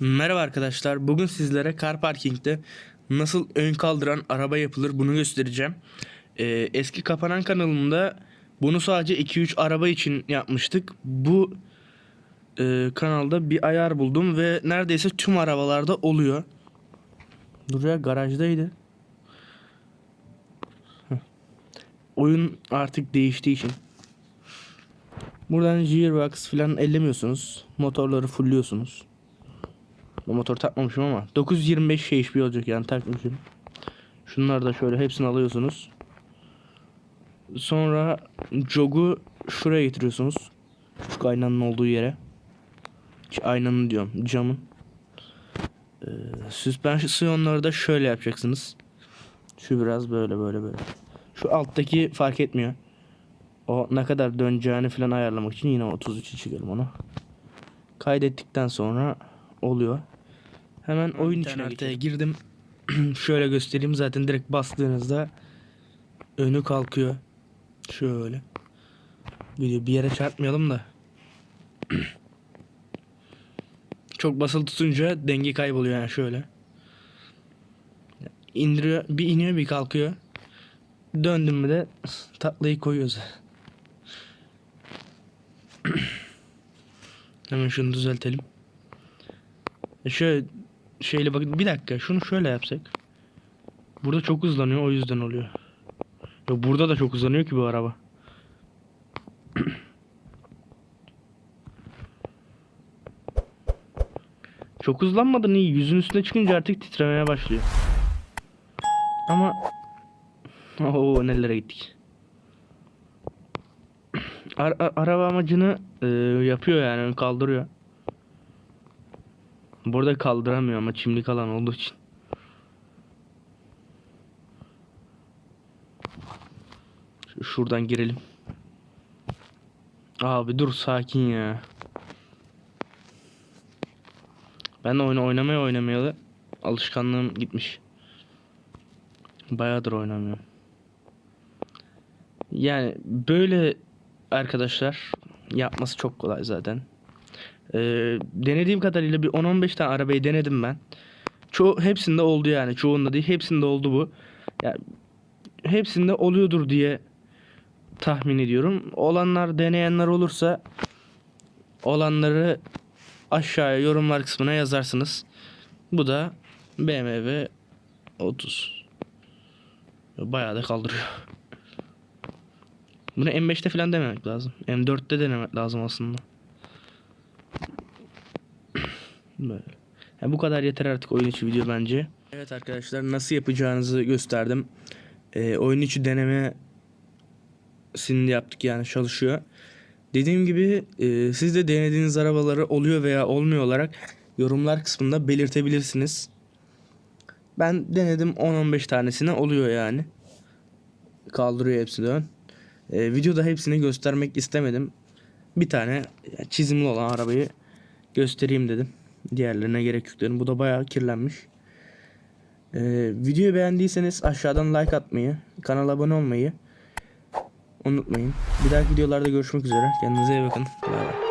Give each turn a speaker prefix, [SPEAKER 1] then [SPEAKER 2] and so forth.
[SPEAKER 1] Merhaba arkadaşlar. Bugün sizlere car parking'de nasıl ön kaldıran araba yapılır bunu göstereceğim. Ee, eski kapanan kanalımda bunu sadece 2-3 araba için yapmıştık. Bu e, kanalda bir ayar buldum ve neredeyse tüm arabalarda oluyor. Dur ya garajdaydı. Heh. Oyun artık değiştiği için. Buradan gearbox falan ellemiyorsunuz. Motorları fullüyorsunuz. Motor takmamışım ama 925 şey HP olacak yani takmışım. Şunları da şöyle hepsini alıyorsunuz. Sonra jogu şuraya getiriyorsunuz. Şu aynanın olduğu yere. Aynanın diyorum camın. Ee, süspansiyonları da şöyle yapacaksınız. Şu biraz böyle böyle böyle. Şu alttaki fark etmiyor. O ne kadar döneceğini falan ayarlamak için yine 33'e çıkalım onu. Kaydettikten sonra oluyor. Hemen oyun içine haritaya girdim. Şöyle göstereyim zaten direkt bastığınızda önü kalkıyor. Şöyle. Video bir yere çarpmayalım da. Çok basılı tutunca denge kayboluyor yani şöyle. İndiriyor, bir iniyor bir kalkıyor. Döndüm mü de tatlıyı koyuyoruz. Hemen şunu düzeltelim. E şöyle şeyle bakın bir dakika şunu şöyle yapsak. Burada çok hızlanıyor o yüzden oluyor. Yok burada da çok hızlanıyor ki bu araba. çok hızlanmadı iyi. Yüzün üstüne çıkınca artık titremeye başlıyor. Ama Oo nelere gittik. Ar- araba amacını e, yapıyor yani kaldırıyor. Burada kaldıramıyor ama çimlik alan olduğu için. Şuradan girelim. Abi dur sakin ya. Ben de oyunu oynamaya oynamayalı alışkanlığım gitmiş. Bayağıdır oynamıyorum. Yani böyle arkadaşlar yapması çok kolay zaten. Ee, denediğim kadarıyla bir 10-15 tane arabayı denedim ben. Çoğu hepsinde oldu yani. Çoğunda değil, hepsinde oldu bu. Yani hepsinde oluyordur diye tahmin ediyorum. Olanlar, deneyenler olursa olanları aşağıya yorumlar kısmına yazarsınız. Bu da BMW 30. Bayağı da kaldırıyor. Bunu M5'te falan denemek lazım. M4'te denemek lazım aslında. Böyle. Ya bu kadar yeter artık oyun içi video bence. Evet arkadaşlar nasıl yapacağınızı gösterdim. Ee, oyun içi deneme sini yaptık yani çalışıyor. Dediğim gibi e, siz de denediğiniz arabaları oluyor veya olmuyor olarak yorumlar kısmında belirtebilirsiniz. Ben denedim 10-15 tanesine oluyor yani. Kaldırıyor hepsini ön. Ee, videoda hepsini göstermek istemedim. Bir tane çizimli olan arabayı göstereyim dedim. Diğerlerine gerek yok dedim. Bu da bayağı kirlenmiş. Ee, videoyu beğendiyseniz aşağıdan like atmayı, kanala abone olmayı unutmayın. Bir dahaki videolarda görüşmek üzere. Kendinize iyi bakın. Bay bay.